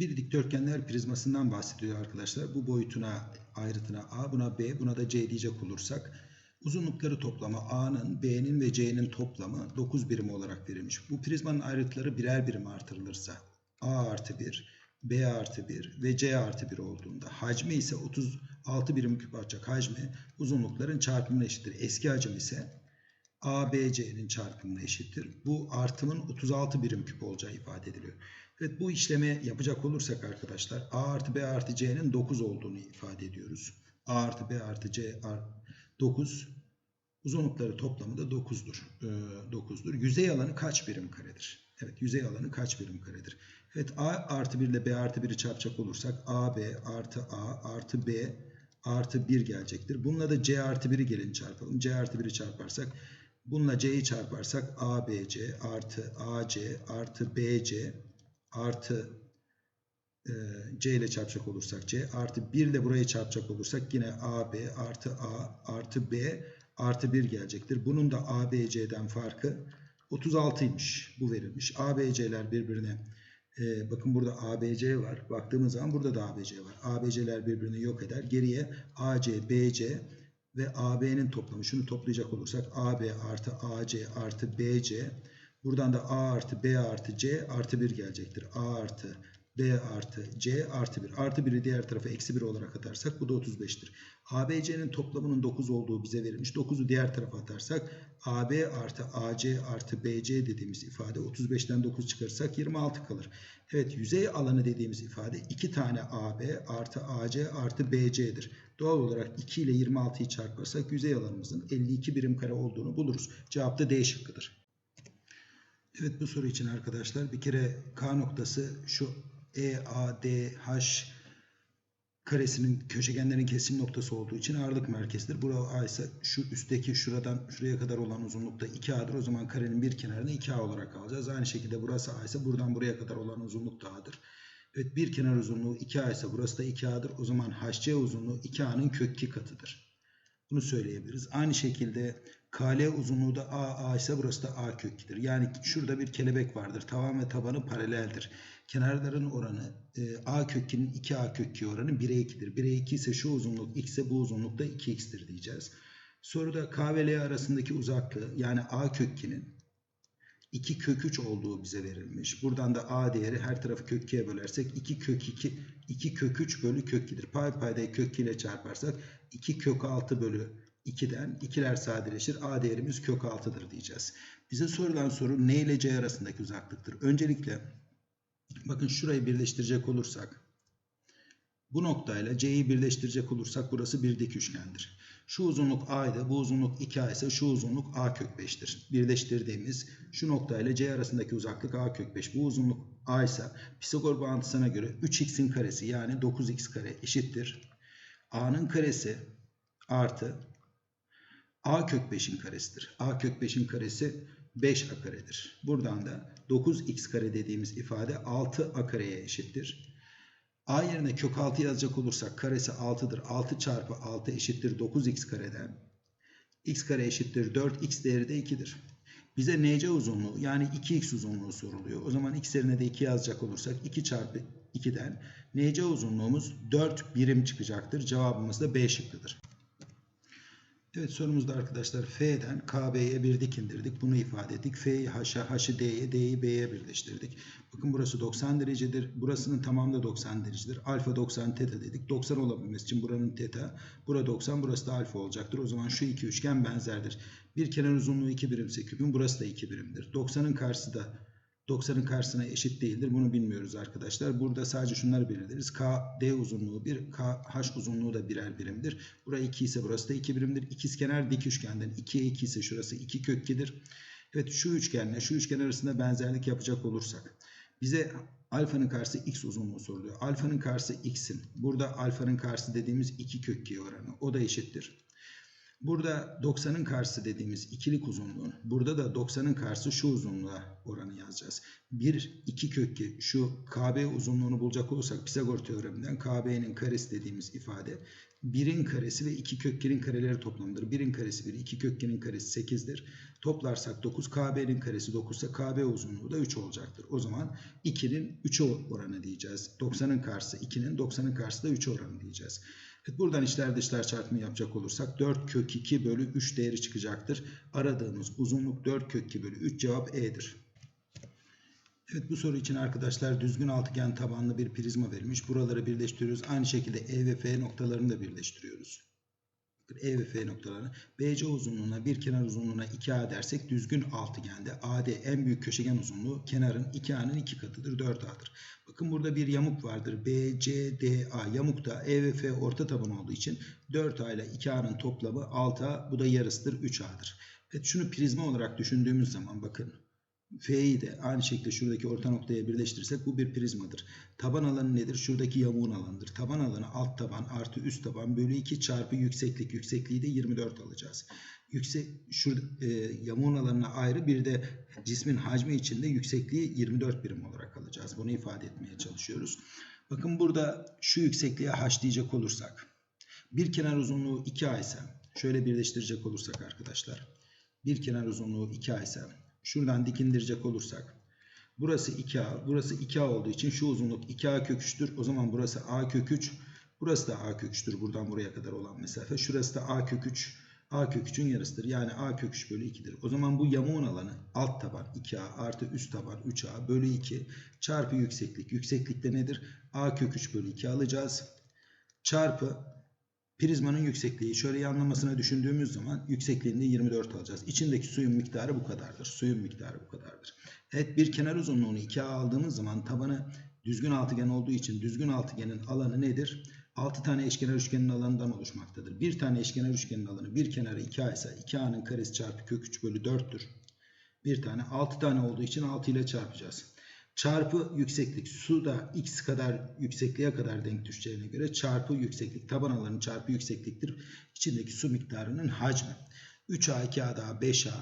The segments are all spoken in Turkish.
bir dikdörtgenler prizmasından bahsediyor arkadaşlar. Bu boyutuna, ayrıtına A, buna B, buna da C diyecek olursak uzunlukları toplamı A'nın, B'nin ve C'nin toplamı 9 birim olarak verilmiş. Bu prizmanın ayrıtları birer birim artırılırsa A artı 1, B artı 1 ve C artı 1 olduğunda hacmi ise 36 birim küp hacmi uzunlukların çarpımına eşittir. Eski hacim ise ABC'nin çarpımına eşittir. Bu artımın 36 birim küp olacağı ifade ediliyor. Evet bu işlemi yapacak olursak arkadaşlar A artı B artı C'nin 9 olduğunu ifade ediyoruz. A artı B artı C 9 uzunlukları toplamı da 9'dur. Ee, 9'dur. Yüzey alanı kaç birim karedir? Evet yüzey alanı kaç birim karedir? Evet A artı 1 ile B artı 1'i çarpacak olursak AB artı A artı B artı 1 gelecektir. Bununla da C artı 1'i gelin çarpalım. C artı 1'i çarparsak bununla C'yi çarparsak ABC artı AC artı BC artı e, C ile çarpacak olursak C artı 1 ile burayı çarpacak olursak yine AB artı A artı B artı 1 gelecektir. Bunun da ABC'den farkı 36'ymış. Bu verilmiş. ABC'ler birbirine e, bakın burada ABC var. Baktığımız zaman burada da ABC var. ABC'ler birbirini yok eder. Geriye AC, BC ve AB'nin toplamı. Şunu toplayacak olursak AB artı AC artı BC Buradan da A artı B artı C artı 1 gelecektir. A artı B artı C artı 1. Artı 1'i diğer tarafa eksi 1 olarak atarsak bu da 35'tir. ABC'nin toplamının 9 olduğu bize verilmiş. 9'u diğer tarafa atarsak AB artı AC artı BC dediğimiz ifade 35'ten 9 çıkarırsak 26 kalır. Evet yüzey alanı dediğimiz ifade 2 tane AB artı AC artı BC'dir. Doğal olarak 2 ile 26'yı çarparsak yüzey alanımızın 52 birim kare olduğunu buluruz. Cevap da D şıkkıdır. Evet bu soru için arkadaşlar bir kere K noktası şu E, A, D, H karesinin köşegenlerin kesim noktası olduğu için ağırlık merkezidir. Burası A ise şu üstteki şuradan şuraya kadar olan uzunlukta 2A'dır. O zaman karenin bir kenarını 2A olarak alacağız. Aynı şekilde burası A ise buradan buraya kadar olan uzunluk da A'dır. Evet bir kenar uzunluğu 2A ise burası da 2A'dır. O zaman HC uzunluğu 2A'nın kök 2 katıdır. Bunu söyleyebiliriz. Aynı şekilde KL uzunluğu da AA ise burası da A kök 2'dir. Yani şurada bir kelebek vardır. Tavan ve tabanı paraleldir. Kenarların oranı e, A kök 2'nin 2A kök 2 oranı 1'e 2'dir. 1'e 2 ise şu uzunluk x ise bu uzunluk da 2x'tir diyeceğiz. Soruda K ve L arasındaki uzaklığı yani A kök 2'nin 2 kök 3 olduğu bize verilmiş. Buradan da A değeri her tarafı kök 2'ye bölersek 2 kök 2 2 kök 3 bölü kök 2'dir. Pay paydayı kök 2 ile çarparsak 2 kök 6 bölü 2'den 2'ler sadeleşir. A değerimiz kök 6'dır diyeceğiz. Bize sorulan soru ne ile C arasındaki uzaklıktır? Öncelikle bakın şurayı birleştirecek olursak bu noktayla C'yi birleştirecek olursak burası bir dik üçgendir. Şu uzunluk A ise bu uzunluk 2A ise şu uzunluk A kök 5'tir. Birleştirdiğimiz şu noktayla C arasındaki uzaklık A kök 5. Bu uzunluk A ise Pisagor bağıntısına göre 3x'in karesi yani 9x kare eşittir. A'nın karesi artı A kök 5'in karesidir. A kök 5'in karesi 5A karedir. Buradan da 9x kare dediğimiz ifade 6A kareye eşittir. A yerine kök 6 yazacak olursak karesi 6'dır. 6 çarpı 6 eşittir 9x kareden. x kare eşittir 4. x değeri de 2'dir. Bize nc uzunluğu yani 2x uzunluğu soruluyor. O zaman x yerine de 2 yazacak olursak 2 çarpı 2'den nc uzunluğumuz 4 birim çıkacaktır. Cevabımız da B şıkkıdır. Evet sorumuzda arkadaşlar F'den KB'ye bir dik indirdik. Bunu ifade ettik. F'yi H'a, H'ı D'ye, D'yi B'ye birleştirdik. Bakın burası 90 derecedir. Burasının tamamı da 90 derecedir. Alfa 90 teta dedik. 90 olabilmesi için buranın teta. Bura 90 burası da alfa olacaktır. O zaman şu iki üçgen benzerdir. Bir kenar uzunluğu 2 birimse küpün burası da 2 birimdir. 90'ın karşısı da 90'ın karşısına eşit değildir. Bunu bilmiyoruz arkadaşlar. Burada sadece şunları belirleriz. KD uzunluğu 1, KH uzunluğu da birer birimdir. Burası 2 ise burası da 2 birimdir. İkizkenar dik üçgenden 2'ye 2 ise şurası 2 kök 2'dir. Evet şu üçgenle şu üçgen arasında benzerlik yapacak olursak bize alfanın karşısı x uzunluğu soruluyor. Alfanın karşısı x'in. Burada alfanın karşısı dediğimiz 2 kök 2 oranı. O da eşittir. Burada 90'ın karşısı dediğimiz ikilik uzunluğun. Burada da 90'ın karşısı şu uzunluğa oranı yazacağız. 1, 2 kökü şu KB uzunluğunu bulacak olursak Pisagor teoreminden KB'nin karesi dediğimiz ifade 1'in karesi ve 2 köklerin kareleri toplamıdır. 1'in karesi 1, 2 köklerin karesi 8'dir. Toplarsak 9, KB'nin karesi 9 ise KB uzunluğu da 3 olacaktır. O zaman 2'nin 3'e oranı diyeceğiz. 90'ın karşısı 2'nin, 90'ın karşısı da 3 oranı diyeceğiz. Buradan içler dışlar çarpımı yapacak olursak 4 kök 2 bölü 3 değeri çıkacaktır. Aradığımız uzunluk 4 kök 2 bölü 3 cevap E'dir. Evet bu soru için arkadaşlar düzgün altıgen tabanlı bir prizma verilmiş. Buraları birleştiriyoruz. Aynı şekilde E ve F noktalarını da birleştiriyoruz. E ve F noktalarını BC uzunluğuna bir kenar uzunluğuna 2A dersek düzgün altıgende AD en büyük köşegen uzunluğu kenarın 2A'nın 2 katıdır 4A'dır. Bakın burada bir yamuk vardır. BCDA yamukta E ve F orta taban olduğu için 4A ile 2A'nın toplamı 6A bu da yarısıdır 3A'dır. Evet şunu prizma olarak düşündüğümüz zaman bakın F'yi de aynı şekilde şuradaki orta noktaya birleştirirsek bu bir prizmadır. Taban alanı nedir? Şuradaki yamuğun alanıdır. Taban alanı alt taban artı üst taban bölü 2 çarpı yükseklik. Yüksekliği de 24 alacağız. Yüksek, şurada, e, yamuğun alanına ayrı bir de cismin hacmi içinde yüksekliği 24 birim olarak alacağız. Bunu ifade etmeye çalışıyoruz. Bakın burada şu yüksekliğe h diyecek olursak. Bir kenar uzunluğu 2a ise şöyle birleştirecek olursak arkadaşlar. Bir kenar uzunluğu 2a ise Şuradan dikindirecek olursak. Burası 2A. Burası 2A olduğu için şu uzunluk 2A kök 3'tür. O zaman burası A kök 3. Burası da A kök 3'tür. Buradan buraya kadar olan mesafe. Şurası da A kök 3. A kök 3'ün yarısıdır. Yani A kök 3 bölü 2'dir. O zaman bu yamuğun alanı alt taban 2A artı üst taban 3A bölü 2 çarpı yükseklik. Yükseklikte nedir? A kök 3 bölü 2 alacağız. Çarpı Prizmanın yüksekliği şöyle yanlamasına düşündüğümüz zaman yüksekliğinde 24 alacağız. İçindeki suyun miktarı bu kadardır. Suyun miktarı bu kadardır. Evet bir kenar uzunluğunu 2A aldığımız zaman tabanı düzgün altıgen olduğu için düzgün altıgenin alanı nedir? 6 tane eşkenar üçgenin alanından oluşmaktadır. Bir tane eşkenar üçgenin alanı bir kenarı 2A ise 2A'nın karesi çarpı kök 3 bölü 4'tür. Bir tane 6 tane olduğu için 6 ile çarpacağız çarpı yükseklik su da x kadar yüksekliğe kadar denk düşeceğine göre çarpı yükseklik taban alanı çarpı yüksekliktir. İçindeki su miktarının hacmi. 3a 2a daha 5a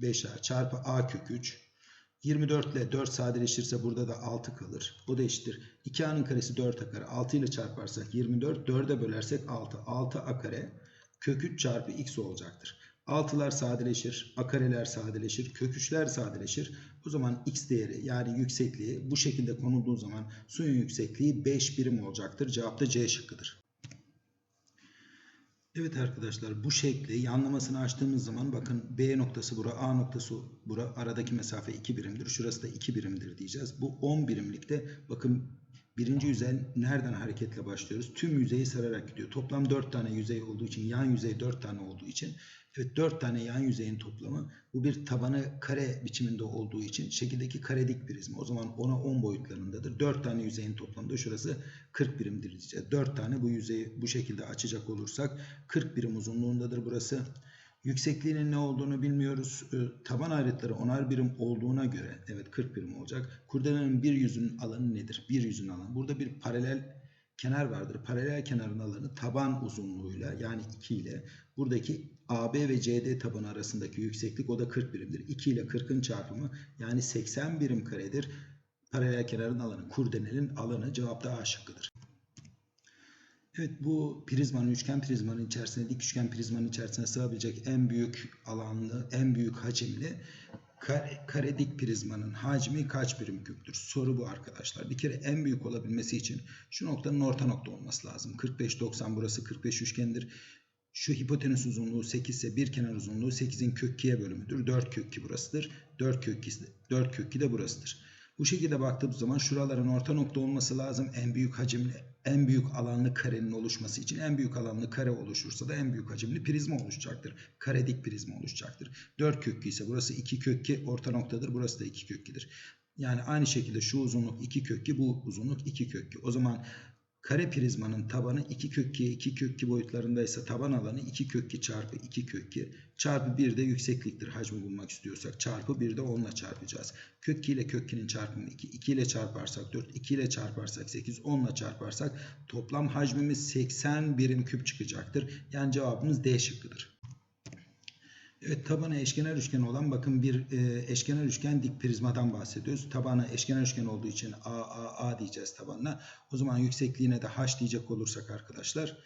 5a çarpı a kök 3 24 ile 4 sadeleşirse burada da 6 kalır. O da eşittir. 2a'nın karesi 4a kare. 6 ile çarparsak 24. 4'e bölersek 6. 6a kare kök 3 çarpı x olacaktır. Altılar sadeleşir, akareler sadeleşir, köküçler sadeleşir. O zaman x değeri yani yüksekliği bu şekilde konulduğu zaman suyun yüksekliği 5 birim olacaktır. Cevap da C şıkkıdır. Evet arkadaşlar bu şekli yanlamasını açtığımız zaman bakın B noktası bura, A noktası bura aradaki mesafe 2 birimdir. Şurası da 2 birimdir diyeceğiz. Bu 10 birimlikte bakın birinci yüzey nereden hareketle başlıyoruz? Tüm yüzeyi sararak gidiyor. Toplam 4 tane yüzey olduğu için yan yüzey 4 tane olduğu için Evet 4 tane yan yüzeyin toplamı bu bir tabanı kare biçiminde olduğu için şekildeki karedik prizma. O zaman 10'a 10 boyutlarındadır. 4 tane yüzeyin toplamında şurası 40 birimdir diyeceğiz. 4 tane bu yüzeyi bu şekilde açacak olursak 40 birim uzunluğundadır burası. Yüksekliğinin ne olduğunu bilmiyoruz. Ee, taban ayrıtları onar birim olduğuna göre evet 40 birim olacak. Kurdelenin bir yüzün alanı nedir? Bir yüzün alanı. Burada bir paralel kenar vardır. Paralel kenarın alanı taban uzunluğuyla yani 2 ile buradaki AB ve CD tabanı arasındaki yükseklik o da 40 birimdir. 2 ile 40'ın çarpımı yani 80 birim karedir. Paralel kenarın alanı, kurdenelin alanı cevapta A şıkkıdır. Evet bu prizmanın, üçgen prizmanın içerisinde, dik üçgen prizmanın içerisine sığabilecek en büyük alanlı, en büyük hacimli kare, kare dik prizmanın hacmi kaç birim küptür? Soru bu arkadaşlar. Bir kere en büyük olabilmesi için şu noktanın orta nokta olması lazım. 45-90 burası 45 üçgendir. Şu hipotenüs uzunluğu 8 ise bir kenar uzunluğu 8'in kök 2'ye bölümüdür. 4 kök 2 burasıdır. 4 kök 2, 4 kök 2 de burasıdır. Bu şekilde baktığımız zaman şuraların orta nokta olması lazım. En büyük hacimli, en büyük alanlı karenin oluşması için en büyük alanlı kare oluşursa da en büyük hacimli prizma oluşacaktır. Karedik prizma oluşacaktır. 4 kök 2 ise burası 2 kök 2 orta noktadır. Burası da 2 kök 2'dir. Yani aynı şekilde şu uzunluk 2 kök 2 bu uzunluk 2 kök 2. O zaman Kare prizmanın tabanı 2 kök 2, 2 kök 2 boyutlarındaysa taban alanı 2 kök 2 çarpı 2 kök 2 çarpı 1 de yüksekliktir hacmi bulmak istiyorsak. Çarpı 1 de 10 ile çarpacağız. Kök 2 ile kök 2'nin çarpımı 2. 2 ile çarparsak 4, 2 ile çarparsak 8, 10 ile çarparsak toplam hacmimiz 80 birim küp çıkacaktır. Yani cevabımız D şıkkıdır. Evet tabanı eşkenar üçgen olan bakın bir e, eşkenar üçgen dik prizmadan bahsediyoruz. Tabanı eşkenar üçgen olduğu için A, A, A diyeceğiz tabanına. O zaman yüksekliğine de H diyecek olursak arkadaşlar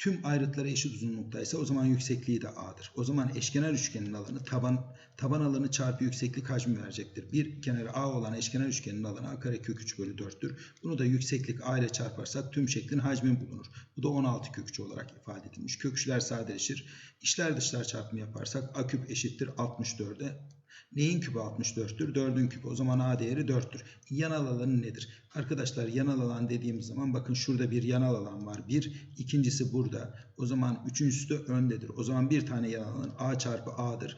tüm ayrıtları eşit uzunluktaysa o zaman yüksekliği de A'dır. O zaman eşkenar üçgenin alanı taban taban alanı çarpı yükseklik hacmi verecektir. Bir kenarı A olan eşkenar üçgenin alanı A kare kök 3 bölü 4'tür. Bunu da yükseklik A ile çarparsak tüm şeklin hacmi bulunur. Bu da 16 kök 3 olarak ifade edilmiş. Kök 3'ler sadeleşir. İçler dışlar çarpımı yaparsak A küp eşittir 64'e. Neyin küpü 64'tür? 4'ün küpü. O zaman A değeri 4'tür. Yanal alanı nedir? Arkadaşlar yanal alan dediğimiz zaman bakın şurada bir yanal alan var. Bir. ikincisi burada. O zaman üçüncüsü de öndedir. O zaman bir tane yanal alan A çarpı A'dır.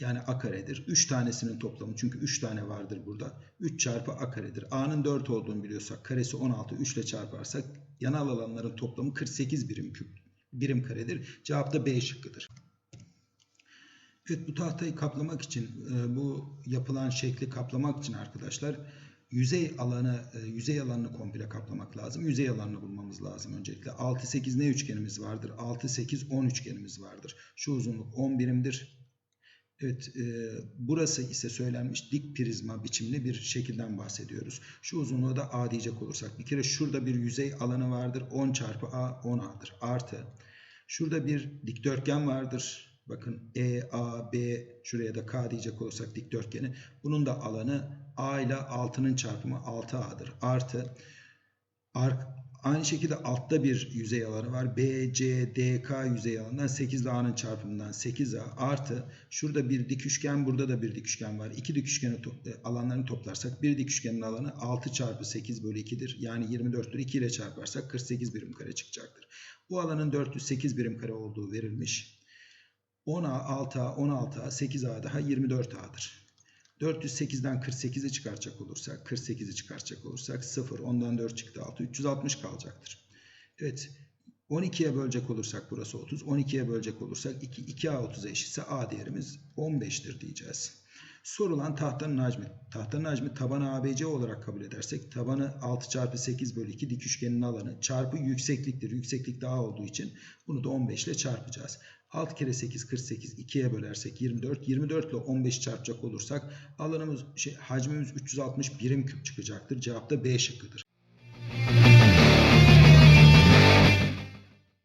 Yani A karedir. 3 tanesinin toplamı çünkü 3 tane vardır burada. 3 çarpı A karedir. A'nın 4 olduğunu biliyorsak karesi 16 3 ile çarparsak yanal alanların toplamı 48 birim küp birim karedir. Cevap da B şıkkıdır. Evet bu tahtayı kaplamak için e, bu yapılan şekli kaplamak için arkadaşlar yüzey alanı e, yüzey alanını komple kaplamak lazım. Yüzey alanını bulmamız lazım öncelikle. 6 8 ne üçgenimiz vardır? 6 8 10 üçgenimiz vardır. Şu uzunluk 10 birimdir. Evet, e, burası ise söylenmiş dik prizma biçimli bir şekilden bahsediyoruz. Şu uzunluğu da A diyecek olursak. Bir kere şurada bir yüzey alanı vardır. 10 çarpı A 10A'dır. Artı. Şurada bir dikdörtgen vardır. Bakın E, A, B şuraya da K diyecek olursak dikdörtgeni. Bunun da alanı A ile 6'nın çarpımı 6A'dır. Artı. Aynı şekilde altta bir yüzey alanı var. B, C, D, K yüzey alanından 8 ile A'nın çarpımından 8A artı şurada bir dik üçgen burada da bir dik üçgen var. İki dik üçgeni to- e, alanlarını toplarsak bir dik üçgenin alanı 6 çarpı 8 bölü 2'dir. Yani 24'tür. 2 ile çarparsak 48 birim kare çıkacaktır. Bu alanın 408 birim kare olduğu verilmiş. 10A, 6A, 16A, 8A daha 24A'dır. 408'den 48'i çıkaracak olursak, 48'i çıkaracak olursak 0, ondan 4 çıktı 6, 360 kalacaktır. Evet, 12'ye bölecek olursak burası 30, 12'ye bölecek olursak 2, 2A 30'a eşitse A değerimiz 15'tir diyeceğiz. Sorulan tahtanın hacmi. Tahtanın hacmi tabanı ABC olarak kabul edersek tabanı 6 çarpı 8 bölü 2 dik üçgenin alanı çarpı yüksekliktir. Yükseklik daha olduğu için bunu da 15 ile çarpacağız. 6 kere 8 48 2'ye bölersek 24 24 ile 15 çarpacak olursak alanımız şey, hacmimiz 360 birim küp çıkacaktır. Cevap da B şıkkıdır.